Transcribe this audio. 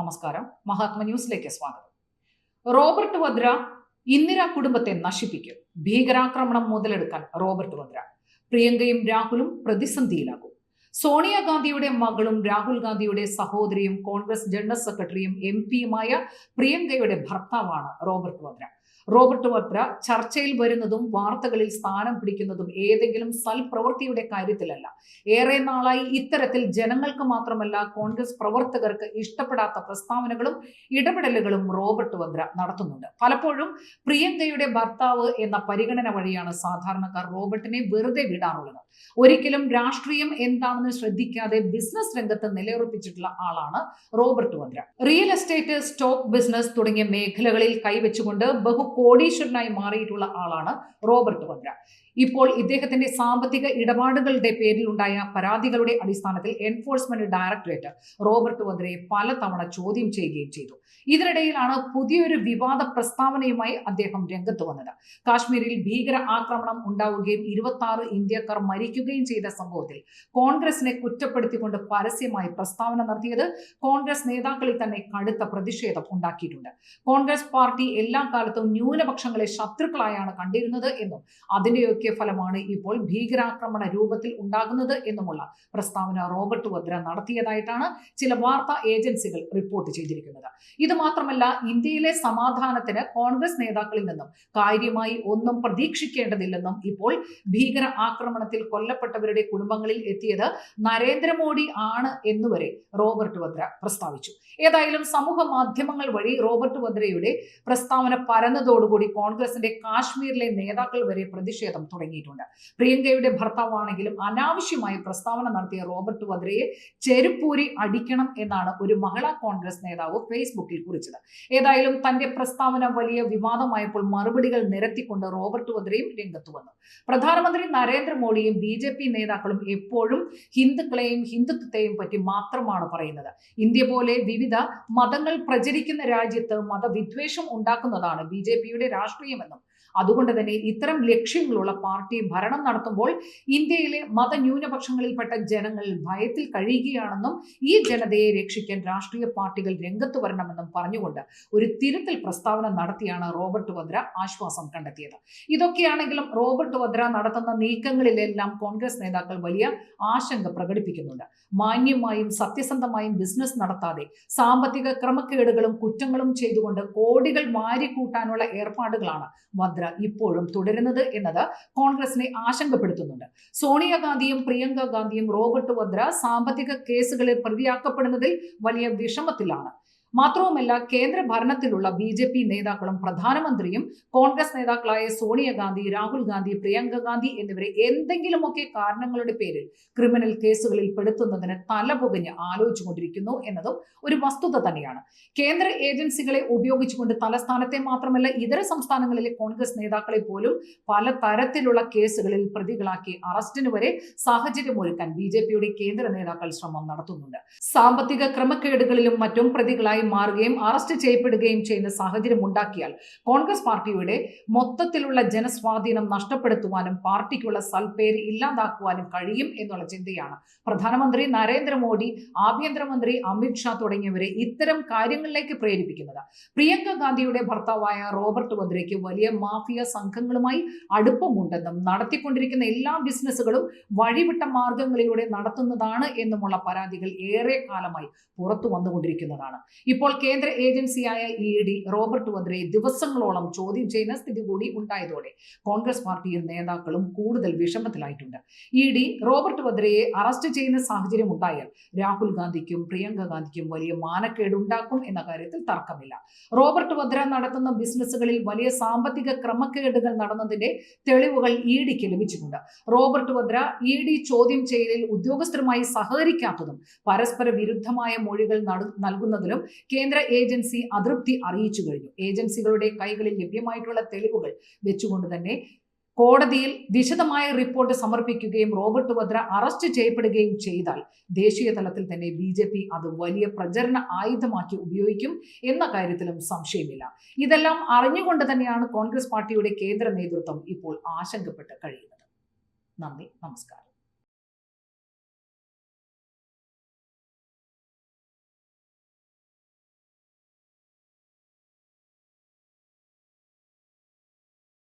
നമസ്കാരം. മഹാത്മ ന്യൂസിലേക്ക് സ്വാഗതം. റോബർട്ട് വദ്ര ഇന്ദിര കുടുംബത്തെ നശിപ്പിക്കും. ഭീകരാക്രമണം മുതലെടുക്കാൻ റോബർട്ട് വദ്ര. പ്രിയങ്കയും രാഹുലും പ്രതിസന്ധിയിലാകും. സോണിയാഗാന്ധിയുടെ മകളും രാഹുൽ ഗാന്ധിയുടെ സഹോദരിയും കോൺഗ്രസ് ജനറൽ സെക്രട്ടറിയും എം പിയുമായ പ്രിയങ്കയുടെ ഭർത്താവാണ് റോബർട്ട് വദ്ര. റോബർട്ട് വദ്ര ചർച്ചയിൽ വരുന്നതും വാർത്തകളിൽ സ്ഥാനം പിടിക്കുന്നതും ഏതെങ്കിലും സൽപ്രവൃത്തിയുടെ കാര്യത്തിലല്ല. ഏറെ നാളായി ഇത്തരത്തിൽ ജനങ്ങൾക്ക് മാത്രമല്ല കോൺഗ്രസ് പ്രവർത്തകർക്ക് ഇഷ്ടപ്പെടാത്ത പ്രസ്താവനകളും ഇടപെടലുകളും റോബർട്ട് വദ്ര നടത്തുന്നുണ്ട്. പലപ്പോഴും പ്രിയങ്കയുടെ ഭർത്താവ് എന്ന പരിഗണന വഴിയാണ് സാധാരണക്കാർ റോബർട്ടിനെ വെറുതെ വിടാറുള്ളത്. ഒരിക്കലും രാഷ്ട്രീയം എന്താണെന്ന് ശ്രദ്ധിക്കാതെ ബിസിനസ് രംഗത്ത് നിലയുറപ്പിച്ചിട്ടുള്ള ആളാണ് Robert Vadra. Real estate stock business തുടങ്ങിയ മേഖലകളിൽ കൈവച്ചുകൊണ്ട് ബഹു കോടീശ്വരനായി മാറിയിട്ടുള്ള ആളാണ് റോബർട്ട് വദ്ര. ഇപ്പോൾ ഇദ്ദേഹത്തിന്റെ സാമ്പത്തിക ഇടപാടുകളുടെ പേരിൽ ഉണ്ടായ പരാതികളുടെ അടിസ്ഥാനത്തിൽ എൻഫോഴ്സ്മെന്റ് ഡയറക്ടറേറ്റ് റോബർട്ട് വദ്രയെ പലതവണ ചോദ്യം ചെയ്യുകയും ചെയ്തു. ഇതിനിടയിലാണ് പുതിയൊരു വിവാദ പ്രസ്താവനയുമായി അദ്ദേഹം രംഗത്ത് വന്നത്. കാശ്മീരിൽ ഭീകര ആക്രമണം ഉണ്ടാവുകയും ഇരുപത്തി ആറ് ഇന്ത്യക്കാർ മരിക്കുകയും ചെയ്ത സംഭവത്തിൽ കോൺഗ്രസിനെ കുറ്റപ്പെടുത്തിക്കൊണ്ട് പരസ്യമായി പ്രസ്താവന നടത്തിയത് കോൺഗ്രസ് നേതാക്കളിൽ തന്നെ കടുത്ത പ്രതിഷേധം ഉണ്ടാക്കിയിട്ടുണ്ട്. കോൺഗ്രസ് പാർട്ടി എല്ലാ കാലത്തും ന്യൂനപക്ഷങ്ങളെ ശത്രുക്കളായാണ് കണ്ടിരുന്നത് എന്നും അതിന്റെയൊക്കെ ഫലമാണ് ഇപ്പോൾ ഭീകരാക്രമണ രൂപത്തിൽ ഉണ്ടാകുന്നത് എന്നുമുള്ള പ്രസ്താവന റോബർട്ട് വദ്ര നടത്തിയതായിട്ടാണ് ചില വാർത്താ ഏജൻസികൾ റിപ്പോർട്ട് ചെയ്തിരിക്കുന്നത്. ഇത് മാത്രമല്ല ഇന്ത്യയിലെ സമാധാനത്തിന് കോൺഗ്രസ് നേതാക്കളിൽ നിന്നും കാര്യമായി ഒന്നും പ്രതീക്ഷിക്കേണ്ടതില്ലെന്നും ഇപ്പോൾ ഭീകര ആക്രമണത്തിൽ കൊല്ലപ്പെട്ടവരുടെ കുടുംബങ്ങളിൽ എത്തിയത് നരേന്ദ്രമോദി ആണ് എന്നുവരെ റോബർട്ട് വദ്ര പ്രസ്താവിച്ചു. ഏതായാലും സമൂഹ മാധ്യമങ്ങൾ വഴി റോബർട്ട് വദ്രയുടെ പ്രസ്താവന പരന്നതോടുകൂടി കോൺഗ്രസിന്റെ കാശ്മീരിലെ നേതാക്കൾ വരെ പ്രതിഷേധം തുടങ്ങിയിട്ടുണ്ട്. പ്രിയങ്കയുടെ ഭർത്താവാണെങ്കിലും അനാവശ്യമായി പ്രസ്താവന നടത്തിയ റോബർട്ട് വദ്രയെ ചെരുപ്പൂരി അടിക്കണം എന്നാണ് ഒരു മഹിളാ കോൺഗ്രസ് നേതാവ് ഫേസ്ബുക്കിൽ കുറിച്ചത്. ഏതായാലും തന്റെ പ്രസ്താവന വലിയ വിവാദമായപ്പോൾ മറുപടികൾ നിരത്തിക്കൊണ്ട് റോബർട്ട് വദ്രയും രംഗത്ത് വന്നു. പ്രധാനമന്ത്രി നരേന്ദ്രമോദിയും ബി ജെ പി നേതാക്കളും എപ്പോഴും ഹിന്ദുക്കളെയും ഹിന്ദുത്വത്തെയും പറ്റി മാത്രമാണ് പറയുന്നത്. ഇന്ത്യ പോലെ വിവിധ മതങ്ങൾ പ്രചരിക്കുന്ന രാജ്യത്ത് മതവിദ്വേഷം ഉണ്ടാക്കുന്നതാണ് ബി ജെ പിയുടെ രാഷ്ട്രീയമെന്നും അതുകൊണ്ട് തന്നെ ഇത്തരം ലക്ഷ്യങ്ങളുള്ള പാർട്ടി ഭരണം നടത്തുമ്പോൾ ഇന്ത്യയിലെ മതന്യൂനപക്ഷങ്ങളിൽപ്പെട്ട ജനങ്ങൾ ഭയത്തിൽ കഴിയുകയാണെന്നും ഈ ജനതയെ രക്ഷിക്കാൻ രാഷ്ട്രീയ പാർട്ടികൾ രംഗത്ത് വരണമെന്നും പറഞ്ഞുകൊണ്ട് ഒരു തിരുത്തൽ പ്രസ്താവന നടത്തിയാണ് റോബർട്ട് വദ്ര ആശ്വാസം കണ്ടെത്തിയത്. ഇതൊക്കെയാണെങ്കിലും റോബർട്ട് വദ്ര നടത്തുന്ന നീക്കങ്ങളിലെല്ലാം കോൺഗ്രസ് നേതാക്കൾ വലിയ ആശങ്ക പ്രകടിപ്പിക്കുന്നുണ്ട്. മാന്യമായും സത്യസന്ധമായും ബിസിനസ് നടത്താതെ സാമ്പത്തിക ക്രമക്കേടുകളും കുറ്റങ്ങളും ചെയ്തുകൊണ്ട് കോടികൾ വാരിക്കൂട്ടാനുള്ള ഏർപ്പാടുകളാണ് വദ്ര ഇപ്പോഴും തുടരുന്നത് എന്നത് കോൺഗ്രസിനെ ആശങ്കപ്പെടുത്തുന്നുണ്ട്. സോണിയാഗാന്ധിയും പ്രിയങ്ക ഗാന്ധിയും റോബർട്ട് വദ്ര സാമ്പത്തിക കേസുകളിൽ പ്രതിയാക്കപ്പെടുന്നതിൽ വലിയ വിഷമത്തിലാണ്. മാത്രവുമല്ല കേന്ദ്ര ഭരണത്തിലുള്ള ബി ജെ പി നേതാക്കളും പ്രധാനമന്ത്രിയും കോൺഗ്രസ് നേതാക്കളായ സോണിയാഗാന്ധി രാഹുൽ ഗാന്ധി പ്രിയങ്ക ഗാന്ധി എന്നിവരെ എന്തെങ്കിലുമൊക്കെ കാരണങ്ങളുടെ പേരിൽ ക്രിമിനൽ കേസുകളിൽ പെടുത്തുന്നതിന് തലപുകഞ്ഞ് ആലോചിച്ചുകൊണ്ടിരിക്കുന്നു എന്നതും ഒരു വസ്തുത തന്നെയാണ്. കേന്ദ്ര ഏജൻസികളെ ഉപയോഗിച്ചുകൊണ്ട് തലസ്ഥാനത്തെ മാത്രമല്ല ഇതര സംസ്ഥാനങ്ങളിലെ കോൺഗ്രസ് നേതാക്കളെ പോലും പല തരത്തിലുള്ള കേസുകളിൽ പ്രതികളാക്കി അറസ്റ്റിന് വരെ സാഹചര്യമൊരുക്കാൻ ബി ജെ പിയുടെ കേന്ദ്ര നേതാക്കൾ ശ്രമം നടത്തുന്നുണ്ട്. സാമ്പത്തിക ക്രമക്കേടുകളിലും മറ്റും പ്രതികളായി മാറുകയും അറസ്റ്റ് ചെയ്യപ്പെടുകയും ചെയ്യുന്ന സാഹചര്യം ഉണ്ടാക്കിയാൽ കോൺഗ്രസ് പാർട്ടിയുടെ മൊത്തത്തിലുള്ള ജനസ്വാധീനം നഷ്ടപ്പെടുത്തുവാനും പാർട്ടിക്കുള്ള സൽപ്പേര് ഇല്ലാതാക്കുവാനും കഴിയും എന്നുള്ള ചിന്തയാണ്. പ്രധാനമന്ത്രി നരേന്ദ്രമോദി ആഭ്യന്തരമന്ത്രി അമിത്ഷാ തുടങ്ങിയവരെ ഇത്തരം കാര്യങ്ങളിലേക്ക് പ്രേരിപ്പിക്കുന്നത്. പ്രിയങ്ക ഗാന്ധിയുടെ ഭർത്താവായ റോബർട്ട് വദ്രയ്ക്ക് വലിയ മാഫിയ സംഘങ്ങളുമായി അടുപ്പമുണ്ടെന്നും നടത്തിക്കൊണ്ടിരിക്കുന്ന എല്ലാ ബിസിനസ്സുകളും വഴിവിട്ട മാർഗങ്ങളിലൂടെ നടത്തുന്നതാണ് എന്നുമുള്ള പരാതികൾ ഏറെ കാലമായി പുറത്തു വന്നുകൊണ്ടിരിക്കുന്നതാണ് ഇപ്പോൾ കേന്ദ്ര ഏജൻസിയായ ഇ ഡി റോബർട്ട് വദ്രയെ ദിവസങ്ങളോളം ചോദ്യം ചെയ്യുന്ന സ്ഥിതി കൂടി ഉണ്ടായതോടെ കോൺഗ്രസ് പാർട്ടിയിൽ നേതാക്കളും കൂടുതൽ വിഷമത്തിലായിട്ടുണ്ട്. ഇ ഡി റോബർട്ട് വദ്രയെ അറസ്റ്റ് ചെയ്യുന്ന സാഹചര്യം ഉണ്ടായാൽ രാഹുൽ ഗാന്ധിക്കും പ്രിയങ്ക ഗാന്ധിക്കും വലിയ മാനക്കേട് ഉണ്ടാക്കും എന്ന കാര്യത്തിൽ തർക്കമില്ല. റോബർട്ട് വദ്ര നടത്തുന്ന ബിസിനസ്സുകളിൽ വലിയ സാമ്പത്തിക ക്രമക്കേടുകൾ നടന്നതിന്റെ തെളിവുകൾ ഇ ഡിക്ക് ലഭിച്ചിട്ടുണ്ട്. റോബർട്ട് വദ്ര ഇ ഡി ചോദ്യം ചെയ്യലിൽ ഉദ്യോഗസ്ഥരുമായി സഹകരിക്കാത്തതും പരസ്പര വിരുദ്ധമായ മൊഴികൾ നൽകുന്നതിലും കേന്ദ്ര ഏജൻസി അതൃപ്തി അറിയിച്ചു കഴിഞ്ഞു. ഏജൻസികളുടെ കൈകളിൽ ലഭ്യമായിട്ടുള്ള തെളിവുകൾ വെച്ചുകൊണ്ട് തന്നെ കോടതിയിൽ വിശദമായ റിപ്പോർട്ട് സമർപ്പിക്കുകയും റോബർട്ട് വദ്ര അറസ്റ്റ് ചെയ്യപ്പെടുകയും ചെയ്താൽ ദേശീയ തലത്തിൽ തന്നെ ബി ജെ പി അത് വലിയ പ്രചരണ ആയുധമാക്കി ഉപയോഗിക്കും എന്ന കാര്യത്തിലും സംശയമില്ല. ഇതെല്ലാം അറിഞ്ഞുകൊണ്ട് തന്നെയാണ് കോൺഗ്രസ് പാർട്ടിയുടെ കേന്ദ്ര നേതൃത്വം ഇപ്പോൾ ആശങ്കപ്പെട്ട് കഴിയുന്നത്. നന്ദി നമസ്കാരം.